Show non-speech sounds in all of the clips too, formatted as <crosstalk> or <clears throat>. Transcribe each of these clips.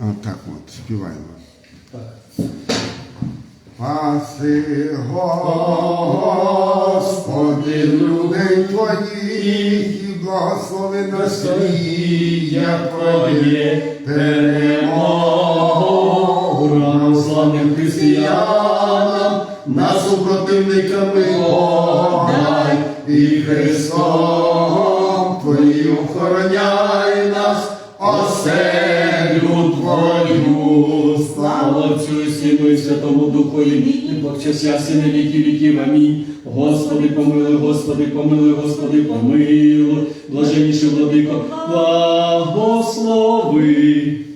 Отак от, співаємо. Так. Паси, Господи, людей Твоїх, і благослови насвія Твоє перемогу. Православним християнам, нас супротивниками подай, і Христом Сину і Святому Духові, і повчася на віки віків. Амінь. Господи, помилуй, Господи, помилуй, Господи, помилуй. Блаженніший владико, благослови.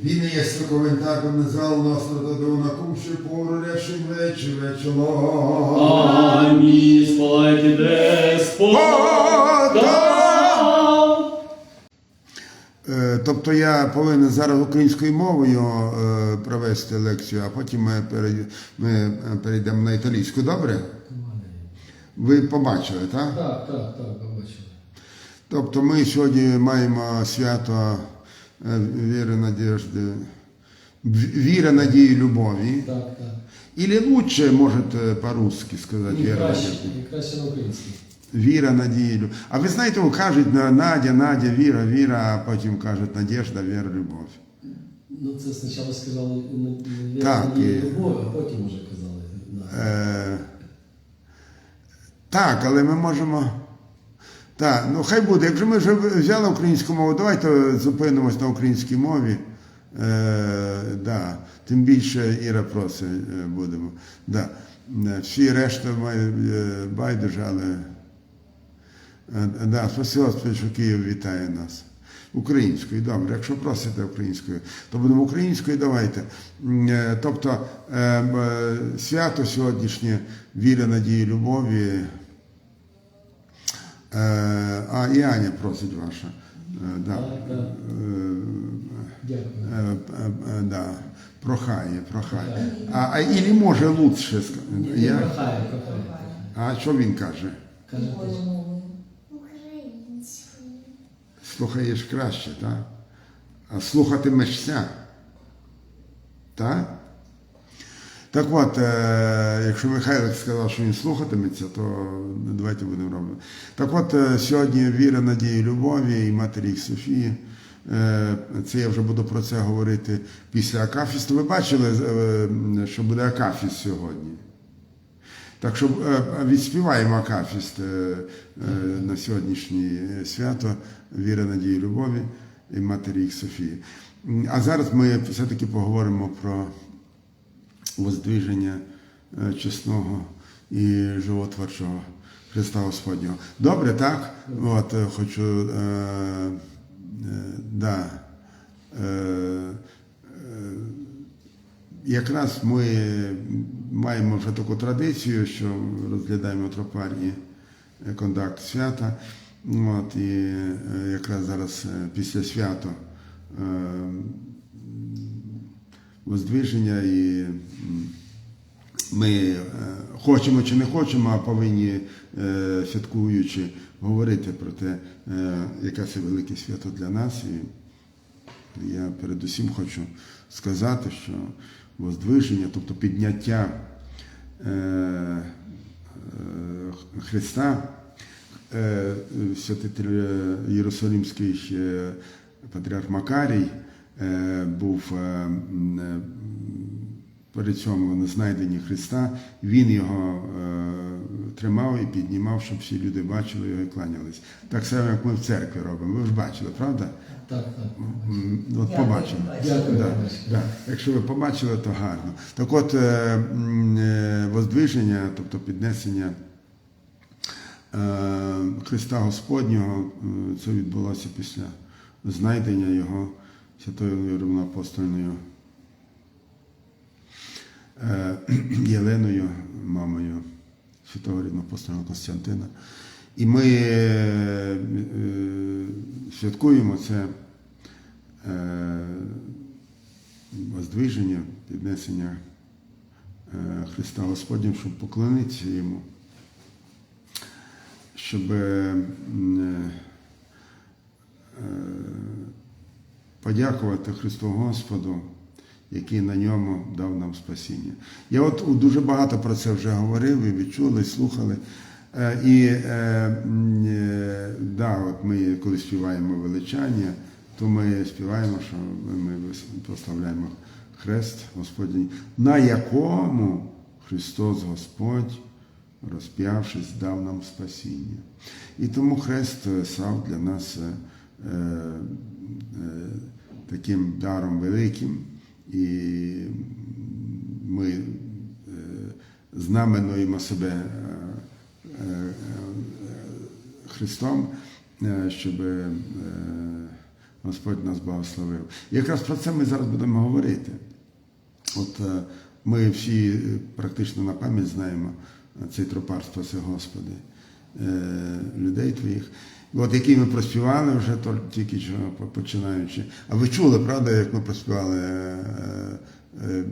Він є коментаром не зал нас нададав на кумші пору речень вечі вечоло. Амінь. Спалайте Деспота. Тобто я повинен зараз українською мовою е, провести лекцію, а потім ми, ми е, перейдемо на італійську. Добре? Ви побачили, так? Так, так, так, побачили. Тобто ми сьогодні маємо свято е, віри, надіжди, в- віра, надії, любові. Так, так. Или лучше, можете по-русски сказати, І краще, краще на українській. Віра, надія. А ви знаєте, кажуть на- Надя, Надя, віра, віра, а потім кажуть Надежда, віра, любов. Ну, це спочатку сказали на- на- Так, на і- любов, а потім вже казали. Е, так, але ми можемо. Так, ну хай буде. Якщо ми вже взяли українську мову, давайте зупинимось на українській мові. Е, да. Тим більше Іра просить е, будемо. Да. Е, Всі решта май- е, байдуже, але. Е, Да, спасибо, що Київ вітає нас. Українською, добре. Якщо просите українською, то будемо українською, давайте. Е, Тобто е, свято сьогоднішнє віра, надії, любові. А і Аня просить ваша. Да. Дякую. да. Прохає, прохає. А, а ілі може лучше Я? А що він каже? Каже. Слухаєш краще, так? А слухатимешся. Так? Так от, е, якщо Михайлик сказав, що він слухатиметься, то давайте будемо робити. Так от, е, сьогодні віра, надії, любові і матері їх Софії. Е, Це я вже буду про це говорити після Акафісту. Ви бачили, що буде Акафіст сьогодні? Так що е, відспіваємо Акафіст е, е, на сьогоднішнє свято Віра, надії, любові і Матері їх Софії. А зараз ми все-таки поговоримо про воздвіження е, чесного і животворчого Христа Господнього. Добре, так? От, хочу. Е, е, да, е, е, якраз ми маємо вже таку традицію, що розглядаємо тропарні контакт свята. От, і е, якраз зараз е, після свята е, воздвиження і ми е, хочемо чи не хочемо, а повинні, е, святкуючи, говорити про те, е, яке це велике свято для нас. І я передусім хочу сказати, що воздвиження, тобто підняття е, е, Христа, е, святитель Єрусалимський патріарх Макарій був при цьому на знайденні Христа, він його тримав і піднімав, щоб всі люди бачили його і кланялись. Так само, як ми в церкві робимо. Ви ж бачили, правда? Так, так. От побачимо. Дякую. Да, да. Якщо ви побачили, то гарно. Так от е, е, воздвиження, тобто піднесення е, Христа Господнього, це відбулося після знайдення його святою рівноапостольною <clears throat> Єленою, мамою святого рівноапостольного Костянтина. І ми е, е, святкуємо це е, воздвиження, піднесення Христа Господнього, щоб поклонитися йому, щоб подякувати Христу Господу який на ньому дав нам спасіння. Я от дуже багато про це вже говорив, і відчули, слухали. Е, І е, е, да, от ми коли співаємо величання, то ми співаємо, що ми прославляємо хрест Господній, на якому Христос Господь, розп'явшись, дав нам спасіння. І тому хрест став для нас таким даром великим, і ми знаменуємо себе Христом, е, щоб е, Господь нас благословив. І якраз про це ми зараз будемо говорити. От е, ми всі е, практично на пам'ять знаємо е, цей тропар спаси Господи, е, людей твоїх. От який ми проспівали вже тільки що починаючи. А ви чули, правда, як ми проспівали е, е,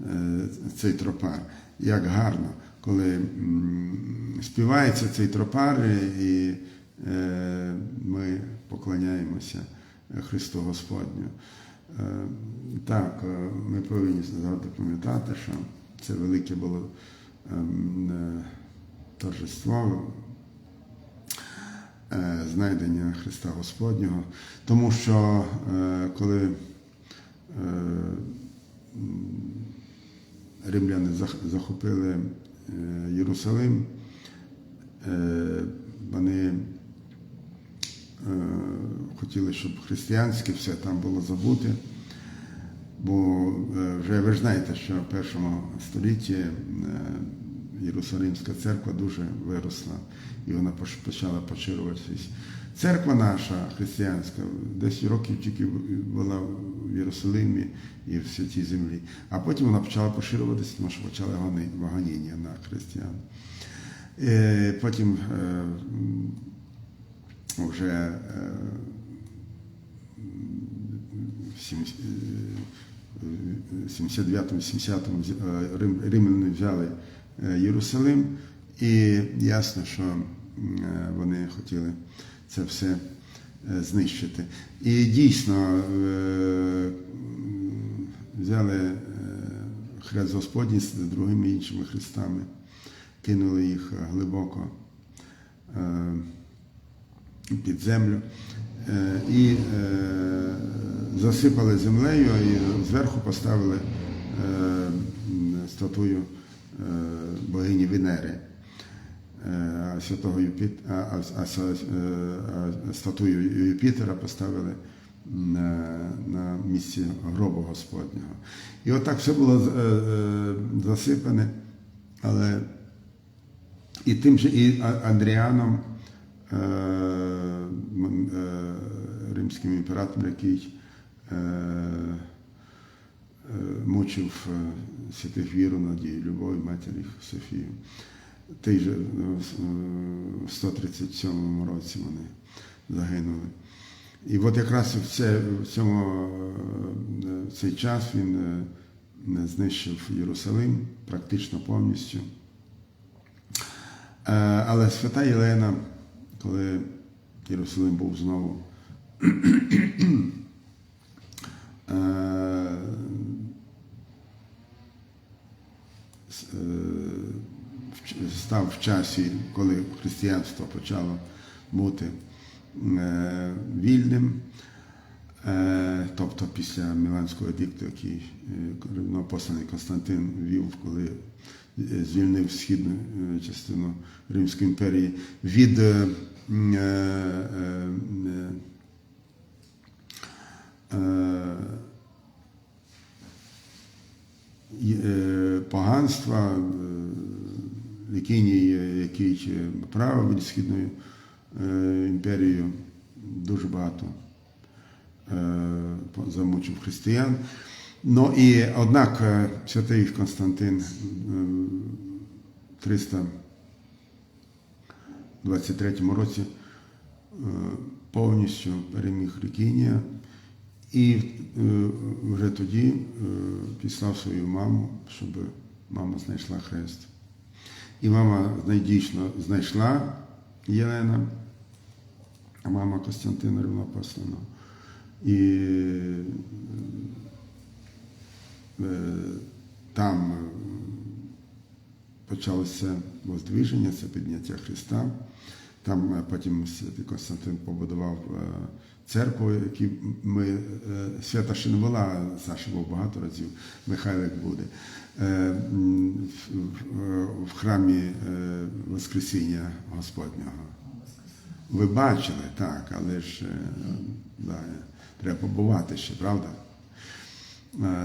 е, цей тропар? Як гарно, коли співається цей тропар, і е, ми поклоняємося Христу Господню. Е, Так, е, ми повинні завжди пам'ятати, що це велике було ем, е, торжество е, знайдення Христа Господнього, тому що е, коли е, римляни захопили е, Єрусалим, е, вони е, хотіли, щоб християнське все там було забуте. Бо е, вже ви знаєте, що в першому столітті е, Єрусалимська церква дуже виросла і вона почала поширюватися. Церква наша християнська десь років тільки була в Єрусалимі і в святій землі. А потім вона почала поширюватися, тому що почали гони- на християн. Е, Потім е, вже е, в е, 79-70-му е, рим- римляни взяли Єрусалим, і ясно, що вони хотіли це все е, знищити. І дійсно е, взяли е, хрест Господній з другими іншими хрестами, кинули їх глибоко під землю і засипали землею і зверху поставили статую богині Венери. Е, святого Юпіт... а, а, а, е, статую Юпітера поставили на, на місці гробу Господнього. І отак все було е, е, засипане, але і тим же і Андріаном, е, е, римським імператором, який е, е, мучив е, святих віру, надію, любов, матір їх Софію. Той же е, в 137 році вони загинули. І от якраз в, це, в цьому е, в цей час він е, знищив Єрусалим практично повністю. Е, Але свята Єлена, коли Єрусалим був знову <clears throat> е, е, став в часі, коли християнство почало бути е, вільним, е, тобто після Міланського едикту, який е, рівнопосланий Константин ввів, коли звільнив східну частину Римської імперії від поганства, Лікіній, який е, правив Східною е, імперією, дуже багато е, замучив християн. Ну і однак святий Константин е, 323 році повністю переміг Лікінія і вже тоді післав свою маму, щоб мама знайшла хрест. І мама дійсно знайшла Єлена, а мама Костянтина Рівнопослана. І е, там е, почалося воздвиження, це підняття Христа. Там е, потім святий Константин побудував церкву, яку ми свята ще не була, Саша був багато разів, Михайлик буде. Е, в- храмі е, Воскресіння Господнього. Ви бачили, так, але ж е, да, треба побувати ще, правда?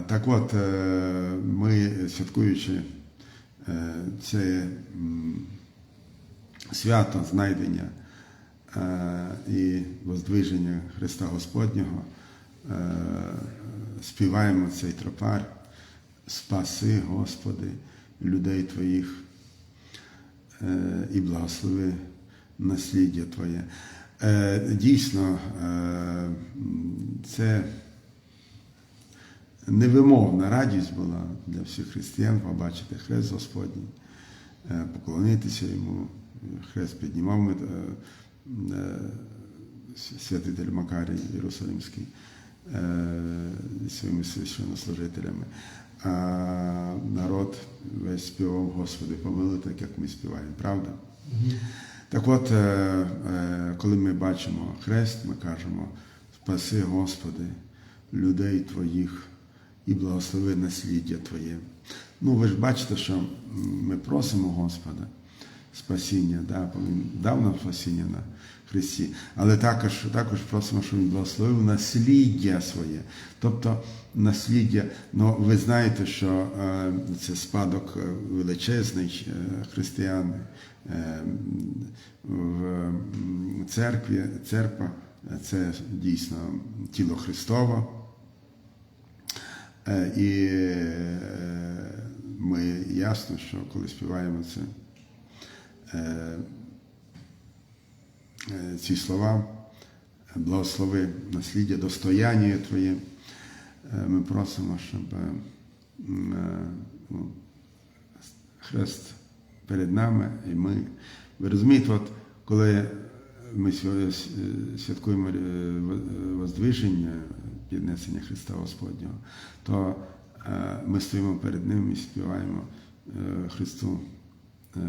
Так от, ми, святкуючи це свято знайдення і воздвиження Христа Господнього, співаємо цей тропар, спаси, Господи, людей Твоїх е, і благослови насліддя Твоє. Е, Дійсно, е, це невимовна радість була для всіх християн побачити хрест Господній, поклонитися йому. Хрест піднімав святитель Макарій Єрусалимський своїми священнослужителями. А народ весь співав Господи, помилуй, так як ми співаємо, правда? Так от, е, е, коли ми бачимо хрест, ми кажемо, спаси, Господи, людей Твоїх і благослови насліддя Твоє. Ну, ви ж бачите, що ми просимо Господа спасіння, да, Він дав нам спасіння на Христі, але також, також просимо, щоб Він благословив насліддя своє. Тобто насліддя, ну ви знаєте, що е, це спадок е, величезний е, християн е, в церкві, церква це дійсно тіло Христове. Е, І е, ми ясно, що коли співаємо це, ці слова, благослови насліддя, достояння Твоє, е, ми просимо, щоб е, е, ну, хрест перед нами, і ми. Ви розумієте, от коли ми святкуємо е, воздвиження, піднесення Христа Господнього, то е, ми стоїмо перед Ним і співаємо е, Христу е,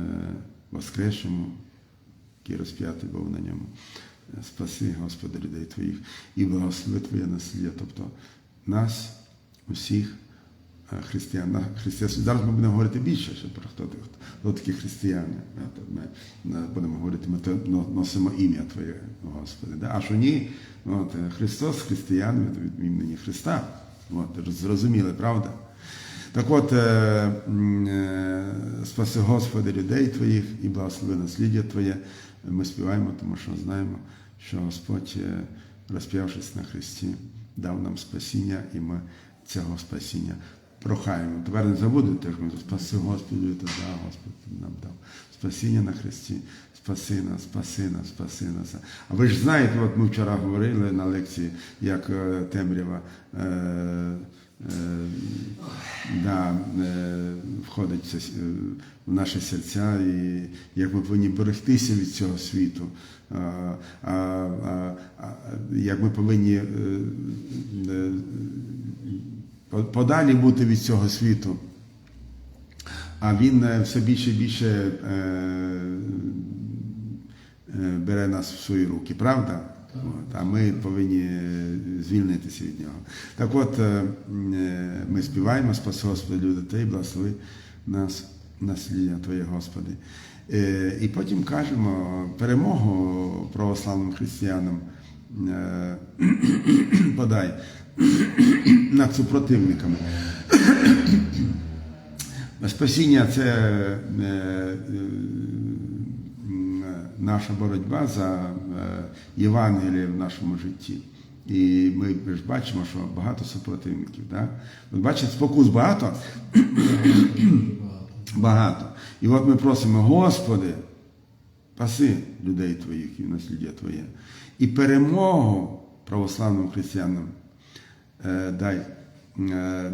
Воскресшому, який розп'ятий був на ньому. Спаси, Господи, людей Твоїх, і благослови Твоє насліддя, тобто нас, усіх е, християн. Християн. Зараз ми будемо говорити більше ще про хто, ти- хто такі християни. Ми е, будемо говорити, ми носимо ім'я Твоє, Господи. А що ні, от, е, Христос, християни від імені Христа. От, зрозуміли, правда? Так от, е, е, спаси Господи людей Твоїх і благослови насліддя Твоє. Ми співаємо, тому що знаємо, що Господь, е, розп'явшись на Христі, дав нам спасіння, і ми цього спасіння прохаємо. Тепер не забудете, ми спаси Господи, то да, Господь нам дав спасіння на Христі. Спаси нас, спаси нас, спаси нас. А ви ж знаєте, от ми вчора говорили на лекції, як темрява. Е, да, е, входить е, в наші серця, і як ми повинні берегтися від цього світу, а, а, а, як ми повинні е, е, по- подалі бути від цього світу. А він е, все більше і більше е, е, бере нас в свої руки, правда? А ми повинні е, звільнитися від нього. Так от е, е, ми співаємо спаси Господи, Твої, благослови нас насліддя Твоє, Господи. І потім кажемо перемогу православним християнам <clears throat> подай над супротивниками. Спасіння це наша боротьба за е, Євангеліє в нашому житті. І ми ж бачимо, що багато супротивників. Да? От бачите, спокус багато? <coughs> багато. І от ми просимо, Господи, паси людей Твоїх і насліддя Твоє. І перемогу православним християнам е, дай е,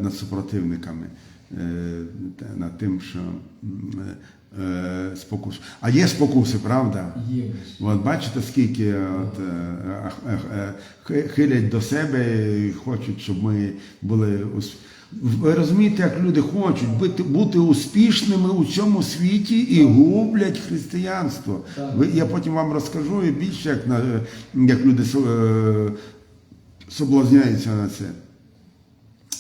над супротивниками. е, над тим, що е, спокус. А є спокуси, правда? Є. От бачите, скільки от, е, е, е, хи- хилять до себе і хочуть, щоб ми були Ви розумієте, як люди хочуть бути, бути успішними у цьому світі і гублять християнство. Ви, я потім вам розкажу і більше, як, на, як люди е, соблазняються на це.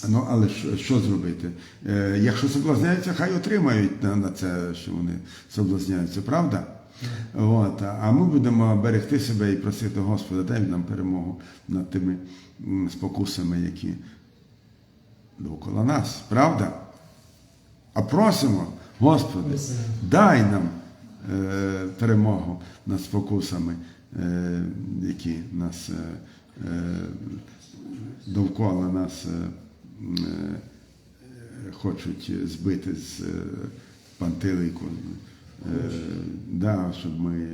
Ну, але що, що зробити? Е, якщо соблазняються, хай отримають на, на це, що вони соблазняються, правда? От, а ми будемо берегти себе і просити Господа, дай нам перемогу над тими спокусами, які довкола нас, правда? А просимо, Господи, дай нам е, перемогу над спокусами, е, які нас е, е, довкола нас е, е, хочуть збити з е, пантелику. Е, да, щоб ми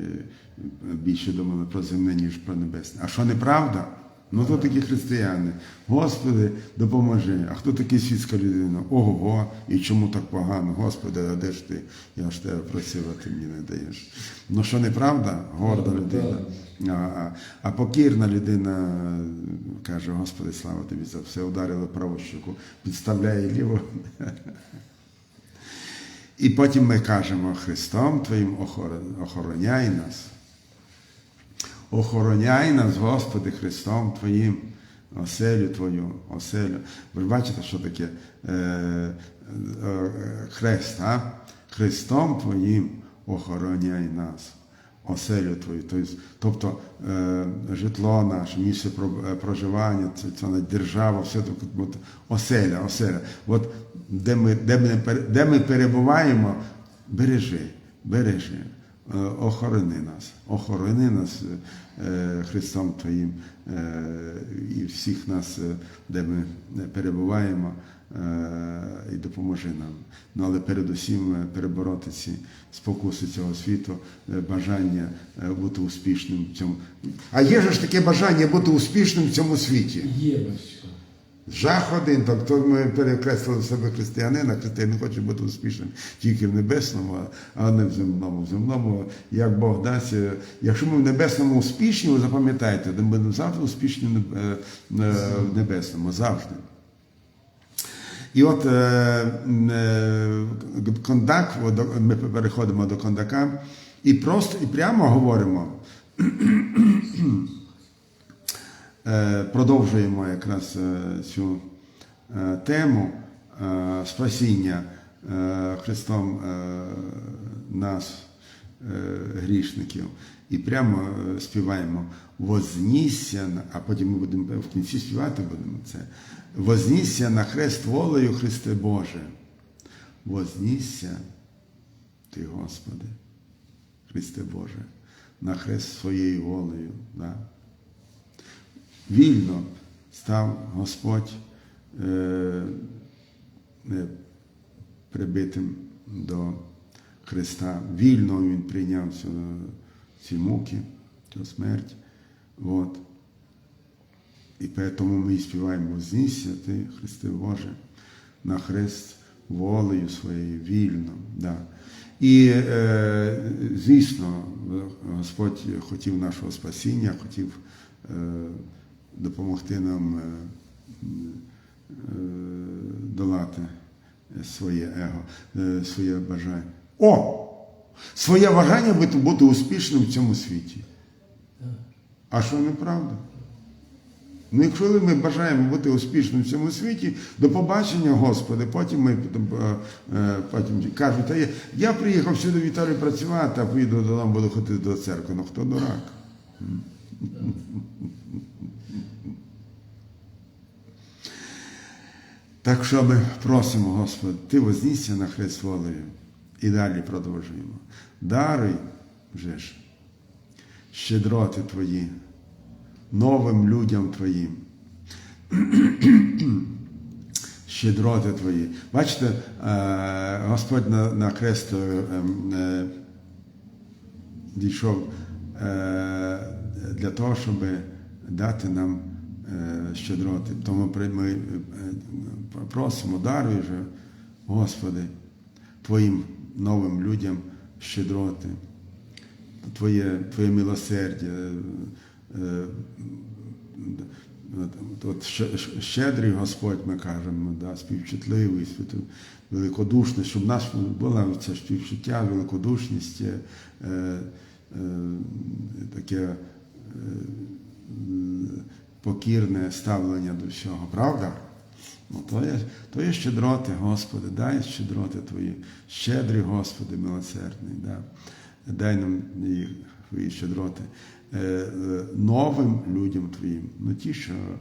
більше думали про земне, ніж про небесне. А що неправда? Ну то такі християни. Господи, допоможи. А хто такий світська людина? Ого, і чому так погано? Господи, а де ж ти? Я ж тебе просив, а ти мені не даєш. Ну що неправда? Горда людина. А, а, покірна людина каже, Господи, слава тобі за все, ударила праву щеку, підставляє ліву. І потім ми кажемо Христом Твоїм охороняй нас. Охороняй нас, Господи, Христом Твоїм, оселю Твою, оселю. Ви бачите, що таке е, е, хрест, а? Христом Твоїм охороняй нас, оселю Твою. Тобто, е, житло наше, місце е, проживання, це, це держава, все таке, оселя, оселя. От де ми, де, ми, де ми перебуваємо, бережи, бережи. Е, охорони нас, охорони нас е, Христом Твоїм е, і всіх нас, е, де ми перебуваємо, е, і допоможи нам. Ну, але передусім е, перебороти ці спокуси цього світу, е, бажання е, бути успішним в цьому. А є ж таке бажання бути успішним в цьому світі. Є. Жах один, тобто ми перекреслили себе християнина, християнин хоче бути успішним тільки в небесному, а не в земному. В земному, як Бог дасть. е, Якщо ми в небесному успішні, ви запам'ятаєте, ми завжди успішні е, в небесному, завжди. І от е, кондак, ми переходимо до кондака і просто і прямо говоримо. Е, продовжуємо якраз е, цю е, тему спасіння Христом нас, грішників, і прямо співаємо Вознісся, а потім ми будемо в кінці співати будемо це. Вознісся на хрест волею Христе Боже. Вознісся ти, Господи, Христе Боже, на хрест своєю волею. Да? Вільно став Господь е, е, прибитим до Христа. Вільно Він прийняв цю, ці муки, цю смерть. От. І тому ми співаємо «Вознісся ти, Христе Боже, на хрест волею своєю вільно. Да. І, е, звісно, Господь хотів нашого спасіння, хотів е, допомогти нам е, е, долати своє его, е, своє бажання. О! Своє бажання бути, успішним в цьому світі. А що неправда? Ну, якщо ми бажаємо бути успішним в цьому світі, до побачення, Господи, потім ми потім кажуть, а я, я приїхав сюди в працювати, а поїду додому, буду ходити до церкви. Ну хто дурак? Так що ми просимо, Господи, Ти вознісся на хрест волею. І далі продовжуємо. Даруй вже ж щедроти Твої новим людям Твоїм. <clears throat> Щедроти Твої. Бачите, е, Господь на, на хрест е, е, дійшов для того, щоб дати нам щедроти. Тому ми е, просимо, даруй же, Господи, Твоїм новим людям щедроти, Твоє, Твоє милосердя. е, е, От щедрий Господь, ми кажемо, да, співчутливий, великодушний, щоб в нас була ця співчуття, великодушність, е, е, таке е, покірне ставлення до всього, правда? Ну, то, є, то є щедроти, Господи, дай щедроти Твої, щедрий Господи, милосердний, да. дай нам їх Твої щедроти е, е, новим людям Твоїм, ну ті, що е,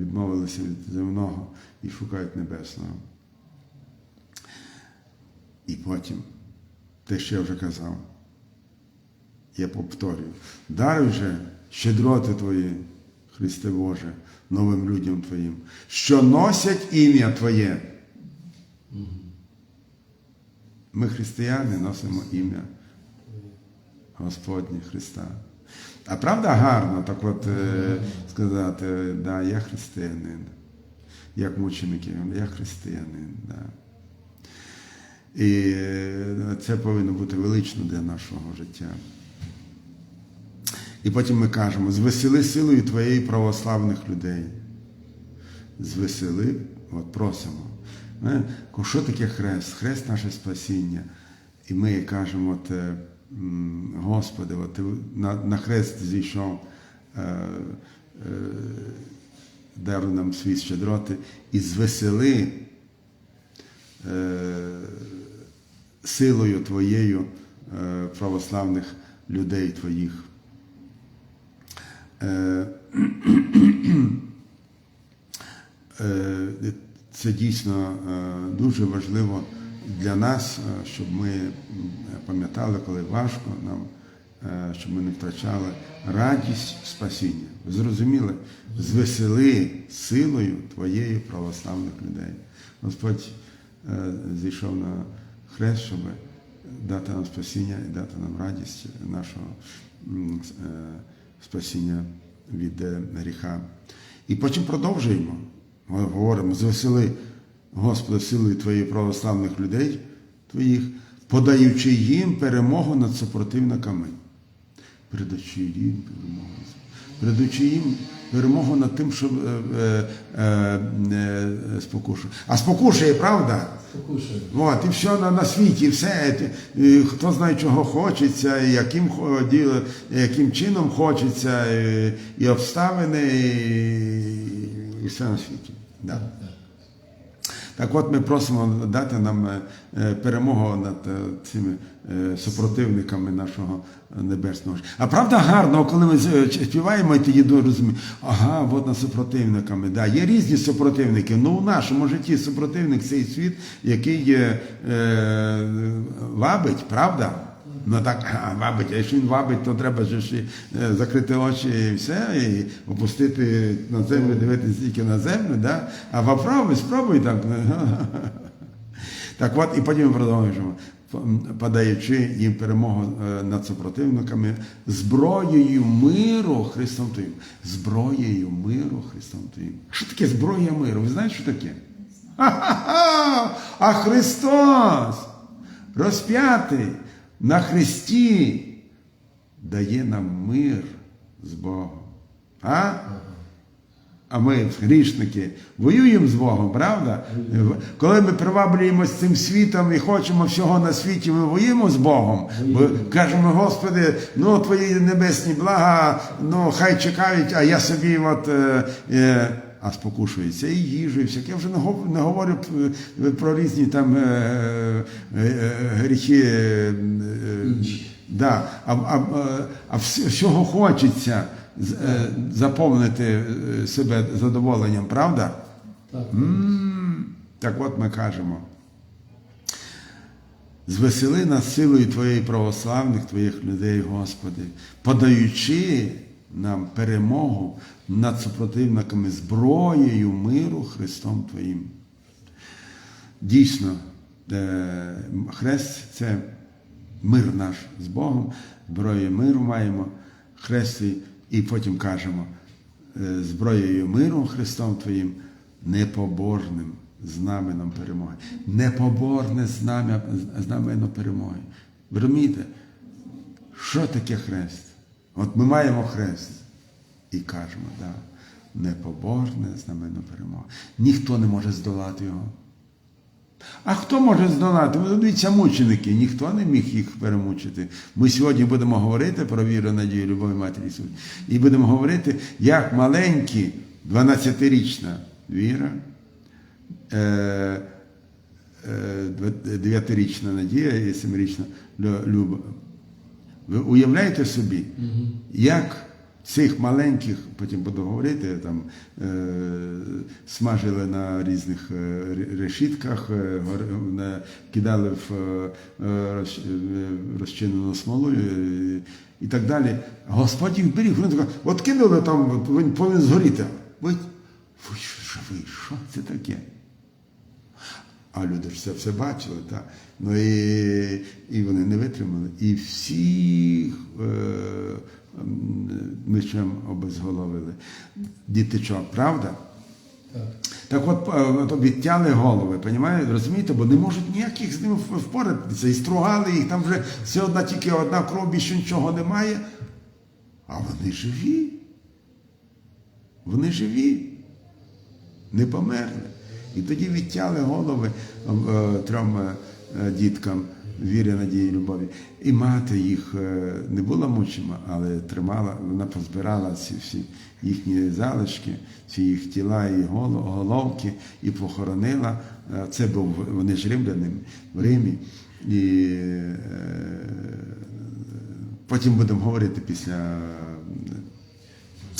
відмовилися від земного і шукають небесного. І потім, те, що я вже казав, я повторюю, даруй же щедроти Твої, Христе Боже, новим людям Твоїм, що носять ім'я Твоє. Ми, християни, носимо ім'я Господнє Христа. А правда гарно так от е, сказати, да, я християнин, як мученики, я християнин. Да. І е, це повинно бути велично для нашого життя. І потім ми кажемо: звесели силою твоєї православних людей. Звесели, от просимо. Е, Що таке хрест? Хрест наше спасіння. І ми кажемо, от, е, Господи, от, ти на, на хрест зійшов, е, е, даруй нам свій щедроти, і звесели е, силою Твоєю е, православних людей Твоїх. Е, <clears throat> е, Це дійсно е, дуже важливо для нас, щоб ми пам'ятали, коли важко нам, щоб ми не втрачали радість спасіння. Ви зрозуміли? Звесели силою твоєї православних людей. Господь зійшов на хрест, щоб дати нам спасіння і дати нам радість нашого спасіння від е, гріха. І потім продовжуємо. Ми говоримо, звесели, Господи, силою Твоїх православних людей Твоїх, подаючи їм перемогу над супротивниками. Передаючи їм перемогу. Передаючи їм перемогу над тим, що е, е, е, е, спокушує. А спокушує, правда? Спокушує. От, і все на, на світі, все. І хто знає, чого хочеться, і яким, яким чином хочеться, і, і обставини, і, і все на світі. Да. Так от ми просимо дати нам е, е, перемогу над е, цими супротивниками нашого небесного. А правда гарно, коли ми співаємо, і тоді розуміємо, ага, от над супротивниками. Да, є різні супротивники. Ну, в нашому житті супротивник цей світ, який е, вабить, правда? Ну так, вабить, а якщо він вабить, то треба ж е, закрити очі і все, і опустити на землю, дивитися тільки на землю, да? а попробуй, спробуй так. <laughs> Так от, і потім продовжуємо, подаючи їм перемогу е, над супротивниками, зброєю миру Христом Твоїм. Зброєю миру Христом Твоїм. Що таке зброя миру? Ви знаєте, що таке? Ха-ха-ха! <laughs> А Христос розп'ятий на Христі дає нам мир з Богом. А? А ми, грішники, воюємо з Богом, правда? Коли ми приваблюємося цим світом і хочемо всього на світі, ми воюємо з Богом. Ми кажемо, Господи, ну твої небесні блага, ну хай чекають, а я собі от. Е, е, а спокушується і їжу, і всяке. Я вже не говорю е, про різні там е, е, гріхи. Да, а, а, а, всього хочеться заповнити себе задоволенням, правда? Так. М, Так от ми кажемо. Звесели нас силою Твоєї православних, Твоїх людей, Господи, подаючи нам перемогу над супротивниками зброєю миру Христом Твоїм. Дійсно, е, хрест це мир наш з Богом, зброєю миру маємо, хрест і- потім кажемо, е, зброєю миру Христом Твоїм, непобожним знаменом перемоги. Непоборне знамя, знамено перемоги. Ви розумієте, що таке хрест? От ми маємо хрест і кажемо, да, непоборне знамено перемоги. Ніхто не може здолати його. А хто може здолати? Ви дивіться, мученики, ніхто не міг їх перемучити. Ми сьогодні будемо говорити про віру, надію, любов і матері Ісусі. І будемо говорити, як маленькі, 12-річна віра, е, е, 9-річна Надія і 7-річна Люба. Ви уявляєте собі, як цих маленьких, потім буду говорити, там е, смажили на різних е, решітках, е, кидали в е, е, е, розчинену смолу е, і так далі. Господь їх беріг. Вони така, от кинули там, він повинен згоріти. Ви, живий, що це таке? А люди ж це все бачили, так. Ну і, і вони не витримали. І всіх е, мечем обезголовили. Дітичок, правда? Так. От е, голови, понімаєте? розумієте, бо не можуть ніяких з ними впоратися. І стругали їх, там вже все одна тільки одна кров, більше нічого немає. А вони живі. Вони живі не померли. І тоді відтяли голови е, трьом е, діткам вірі, надії, любові. І мати їх е, не була мучима, але тримала, вона позбирала ці всі їхні залишки, ці їх тіла і головки, і похоронила. Е, Це був вони ж римлянин в Римі. І е, потім будемо говорити після.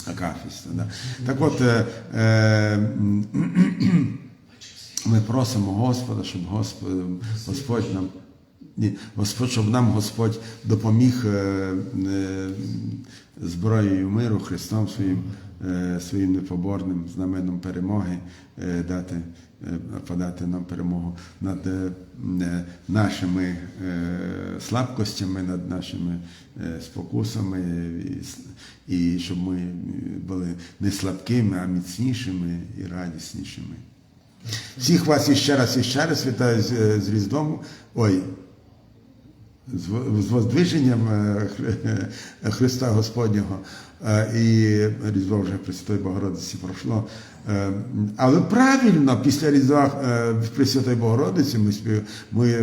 Акафіста. Да. Так от, е, е, <clears throat> ми просимо Господа, щоб Господь, Господь нам. Ні, Господь, щоб нам Господь допоміг е, е, зброєю миру Христом своїм, е, своїм непоборним знаменом перемоги дати, подати нам перемогу над нашими слабкостями, над нашими спокусами, і, і щоб ми були не слабкими, а міцнішими і радіснішими. Всіх вас іще раз і ще раз вітаю з Різдвом. Ой, з воздвиженням е, е, Христа Господнього. Е, І Різдво вже Пресвятої Богородиці пройшло. Але правильно після Різдва Пресвятої Богородиці ми, ми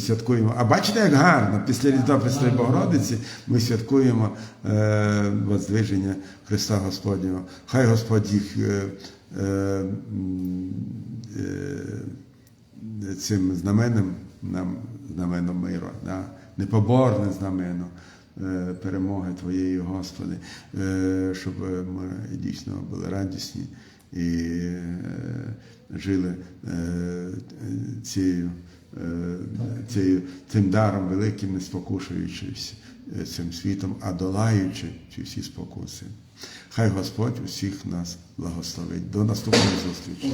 святкуємо. А бачите, як гарно, після Різдва Пресвятої Богородиці ми святкуємо воздвиження Христа Господнього. Хай Господь їх. цим знаменем нам знаменом миру, да? непоборне знамено е, перемоги Твоєї, Господи, е, щоб е, ми дійсно були радісні і жили цією, цією, цим даром великим, не спокушуючись цим світом, а долаючи ці всі спокуси. Хай Господь усіх нас благословить. До наступної зустрічі.